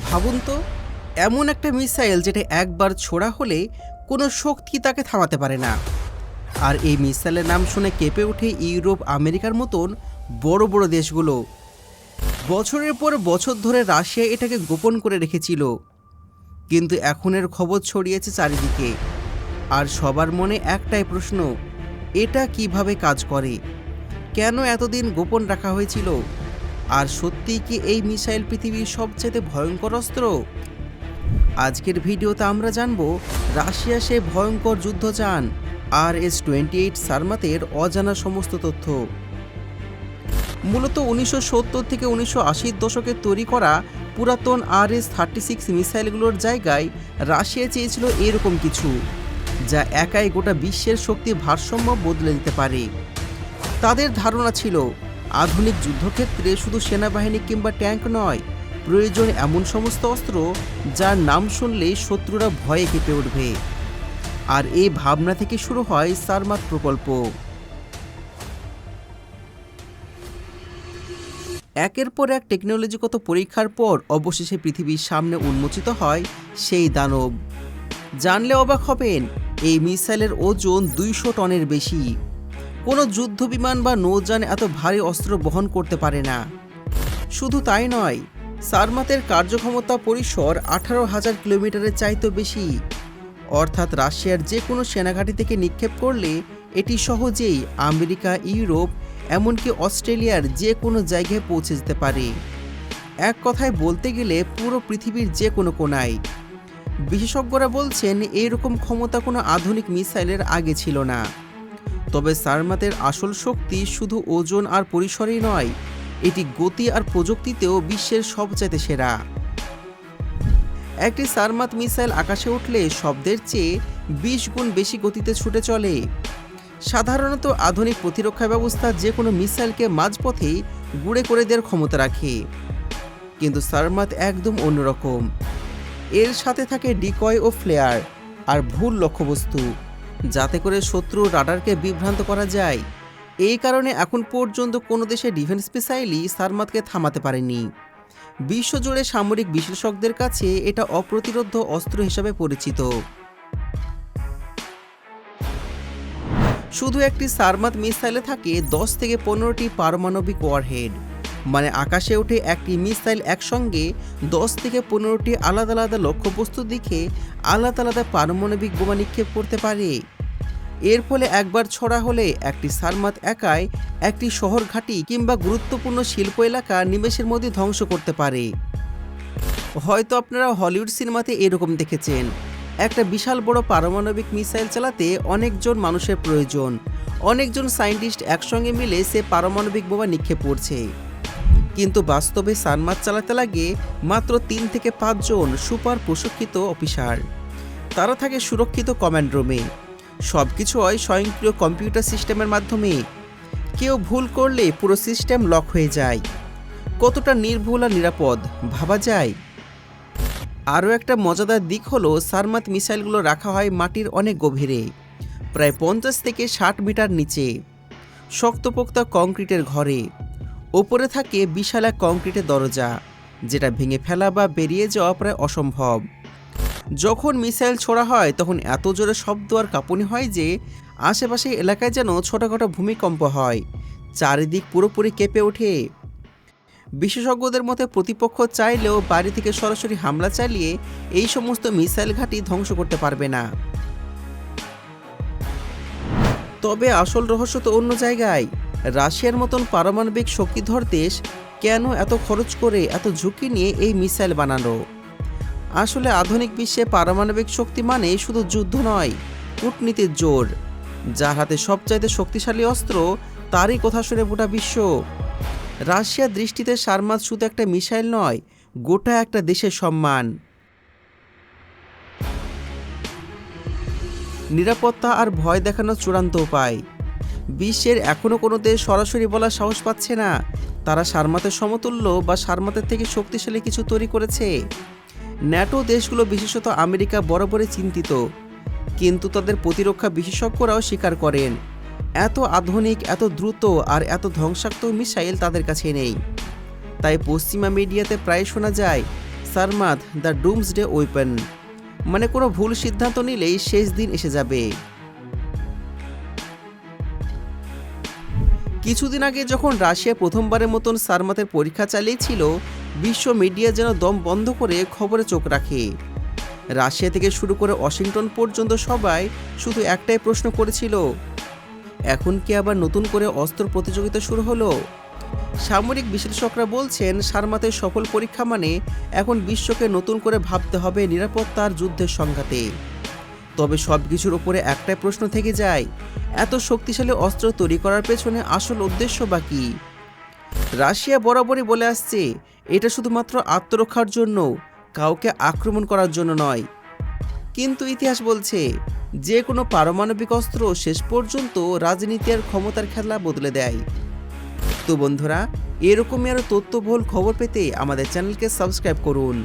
ভাবুন তো, এমন একটা মিসাইল যেটা একবার ছোড়া হলে কোনো শক্তি তাকে থামাতে পারে না। আর এই মিসাইলের নাম শুনে কেঁপে ওঠে ইউরোপ, আমেরিকার মতন বড় বড় দেশগুলো। বছরের পর বছর ধরে রাশিয়া এটাকে গোপন করে রেখেছিল। কিন্তু এখন এর খবর ছড়িয়েছে চারিদিকে। আর সবার মনে একটাই প্রশ্ন, এটা কীভাবে কাজ করে? কেন এতদিন গোপন রাখা হয়েছিল? আর সত্যিই কি এই মিসাইল পৃথিবীর সবচেয়ে ভয়ঙ্কর অস্ত্র? আজকের ভিডিওতে আমরা জানব, রাশিয়া সে ভয়ঙ্কর যুদ্ধযান আর এস টোয়েন্টি এইট সারমাতের অজানা সমস্ত তথ্য। মূলত উনিশশো সত্তর থেকে উনিশশো আশির দশকে তৈরি করা পুরাতন আর এস থার্টি সিক্স মিসাইলগুলোর জায়গায় রাশিয়া চেয়েছিল এরকম কিছু, যা একাই গোটা বিশ্বের শক্তির ভারসাম্য বদলে দিতে পারে। তাদের ধারণা ছিল আধুনিক যুদ্ধক্ষেত্রে শুধু সেনাবাহিনী কিংবা ট্যাঙ্ক নয়, প্রয়োজন এমন সমস্ত অস্ত্র যার নাম শুনলেই শত্রুরা ভয়ে কেঁপে উঠবে। আর এই ভাবনা থেকে শুরু হয় সারমাত প্রকল্প। একের পর এক টেকনোলজিগত পরীক্ষার পর অবশেষে পৃথিবীর সামনে উন্মোচিত হয় সেই দানব। জানলে অবাক হবেন, এই মিসাইলের ওজন দুইশো টনের বেশি। কোনো যুদ্ধ বিমান বা নৌযান এত ভারী অস্ত্র বহন করতে পারে না। শুধু তাই নয়, সারমাতের কার্যক্ষমতা পরিসর আঠারো হাজার কিলোমিটারের চাইতে বেশি। অর্থাৎ রাশিয়ার যে কোনো সেনাঘাঁটি থেকে নিক্ষেপ করলে এটি সহজেই আমেরিকা, ইউরোপ, এমনকি অস্ট্রেলিয়ার যে কোনো জায়গায় পৌঁছে যেতে পারে। এক কথায় বলতে গেলে পুরো পৃথিবীর যে কোনো কোনায় বিশেষজ্ঞরা বলছেন এইরকম ক্ষমতা কোনো আধুনিক মিসাইলের আগে ছিল না। তবে সারমাতের আসল শক্তি শুধু ওজন আর পরিসরেই নয়, এটি গতি আর প্রযুক্তিতেও বিশ্বের সবচাইতে সেরা। একটি সারমাত মিসাইল আকাশে উঠলে শব্দের চেয়ে বিশ গুণ বেশি গতিতে ছুটে চলে। সাধারণত আধুনিক প্রতিরক্ষা ব্যবস্থা যে কোনো মিসাইলকে মাঝপথেই গুঁড়ে করে দেওয়ার ক্ষমতা রাখে। কিন্তু সারমাত একদম অন্যরকম। এর সাথে থাকে ডিকয় ও ফ্লেয়ার, আর ভুল লক্ষ্যবস্তু। যাতে করে শত্রু রাডারকে বিভ্রান্ত করা যায়। এই কারণে এখন পর্যন্ত কোনো দেশের ডিফেন্স মিসাইলই সারমাতকে থামাতে পারেনি। বিশ্বজুড়ে সামরিক বিশেষজ্ঞদের কাছে এটা অপ্রতিরোধ অস্ত্র হিসাবে পরিচিত। শুধু একটি সারমাত মিসাইলে থাকে দশ থেকে পনেরোটি পারমাণবিক ওয়ারহেড। মানে আকাশে উঠে একটি মিসাইল একসঙ্গে দশ থেকে পনেরোটি আলাদা আলাদা লক্ষ্যবস্তুর দিকে আলাদা আলাদা পারমাণবিক বোমা নিক্ষেপ করতে পারে। এর ফলে একবার ছড়া হলে একটি সারমাত একাই একটি শহর ঘাঁটি কিংবা গুরুত্বপূর্ণ শিল্প এলাকা নিমেষের মধ্যে ধ্বংস করতে পারে। হয়তো আপনারা হলিউড সিনেমাতে এরকম দেখেছেন। একটা বিশাল বড় পারমাণবিক মিসাইল চালাতে অনেকজন মানুষের প্রয়োজন। অনেকজন সায়েন্টিস্ট একসঙ্গে মিলে সে পারমাণবিক বোমা নিক্ষেপ করছে। কিন্তু বাস্তবে সানমাত চালাতে লাগে মাত্র তিন থেকে পাঁচজন সুপার প্রশিক্ষিত অফিসার। তারা থাকে সুরক্ষিত কমান্ড রুমে। সব কিছু হয় স্বয়ংক্রিয় কম্পিউটার সিস্টেমের মাধ্যমে। কেউ ভুল করলে পুরো সিস্টেম লক হয়ে যায়। কতটা নির্ভুল আর নিরাপদ, ভাবা যায়। আরও একটা মজাদার দিক হলো সারমাত মিসাইলগুলো রাখা হয় মাটির অনেক গভীরে, প্রায় পঞ্চাশ থেকে ষাট মিটার নিচে। শক্তপোক্তা কংক্রিটের ঘরে। ওপরে থাকে বিশাল এক কংক্রিটের দরজা, যেটা ভেঙে ফেলা বা বেরিয়ে যাওয়া প্রায় অসম্ভব। যখন মিসাইল ছোড়া হয়, তখন এত জোরে শব্দ আর কাঁপুনি হয় যে আশেপাশে এলাকায় যেন ছোটোখাটো ভূমিকম্প হয়, চারিদিক পুরোপুরি কেঁপে ওঠে। বিশেষজ্ঞদের মতে প্রতিপক্ষ চাইলেও বাড়ি থেকে সরাসরি হামলা চালিয়ে এই সমস্ত মিসাইল ঘাঁটি ধ্বংস করতে পারবে না। তবে আসল রহস্য তো অন্য জায়গায়। রাশিয়ার মতন পারমাণবিক শক্তিধর দেশ কেন এত খরচ করে এত ঝুঁকি নিয়ে এই মিসাইল বানানো আসলে আধুনিক বিশ্বে পারমাণবিক শক্তি মানে শুধু যুদ্ধ নয়, কূটনীতির জোর। যার হাতে সবচাইতে শক্তিশালী অস্ত্র, তারই কথা শুনে গোটা বিশ্ব। রাশিয়ার দৃষ্টিতে সারমাত শুধু একটা মিসাইল নয়, গোটা একটা দেশের সম্মান। নিরাপত্তা আর ভয় দেখানোর চূড়ান্ত উপায়। বিশ্বের এখনও কোনো দেশ সরাসরি বলার সাহস পাচ্ছে না। তারা সারমাতের সমতুল্য বা সারমাতের থেকে শক্তিশালী কিছু তৈরি করেছে। ন্যাটো দেশগুলো বিশেষত আমেরিকা বরাবরই চিন্তিত। কিন্তু তাদের প্রতিরক্ষা বিশেষজ্ঞরাও স্বীকার করেন, এত আধুনিক, এত দ্রুত আর এত ধ্বংসাত্মক মিসাইল তাদের কাছে নেই। তাই পশ্চিমা মিডিয়াতে প্রায় শোনা যায়, সারমাদ দ্য ডুমসডে ওয়েপন। মানে কোনো ভুল সিদ্ধান্ত নিলেই শেষ দিন এসে যাবে। কিছুদিন আগে যখন রাশিয়া প্রথমবারের মতন সারমাতের পরীক্ষা চালিয়েছিল, বিশ্ব মিডিয়া যেন দম বন্ধ করে খবরে চোখ রাখে। রাশিয়া থেকে শুরু করে ওয়াশিংটন পর্যন্ত সবাই শুধু একটাই প্রশ্ন করেছিল, এখন কি আবার নতুন করে অস্ত্র প্রতিযোগিতা শুরু হলো? সামরিক বিশ্লেষকরা বলছেন সারমাতের সফল পরীক্ষা মানে এখন বিশ্বকে নতুন করে ভাবতে হবে নিরাপত্তার যুদ্ধের সংঘাতে। তবে সব কিছুর ওপরে একটাই প্রশ্ন থেকে যায়, এত শক্তিশালী অস্ত্র তৈরি করার পেছনে আসল উদ্দেশ্য বা কী? রাশিয়া বরাবরই বলে আসছে, এটা শুধুমাত্র আত্মরক্ষার জন্য, কাউকে আক্রমণ করার জন্য নয়। কিন্তু ইতিহাস বলছে, যে কোনো পারমাণবিক অস্ত্র শেষ পর্যন্ত রাজনীতি আর ক্ষমতার খেলা বদলে দেয়। তো বন্ধুরা এরকমই আরও তথ্যবহুল খবর পেতে আমাদের চ্যানেলকে সাবস্ক্রাইব করুন।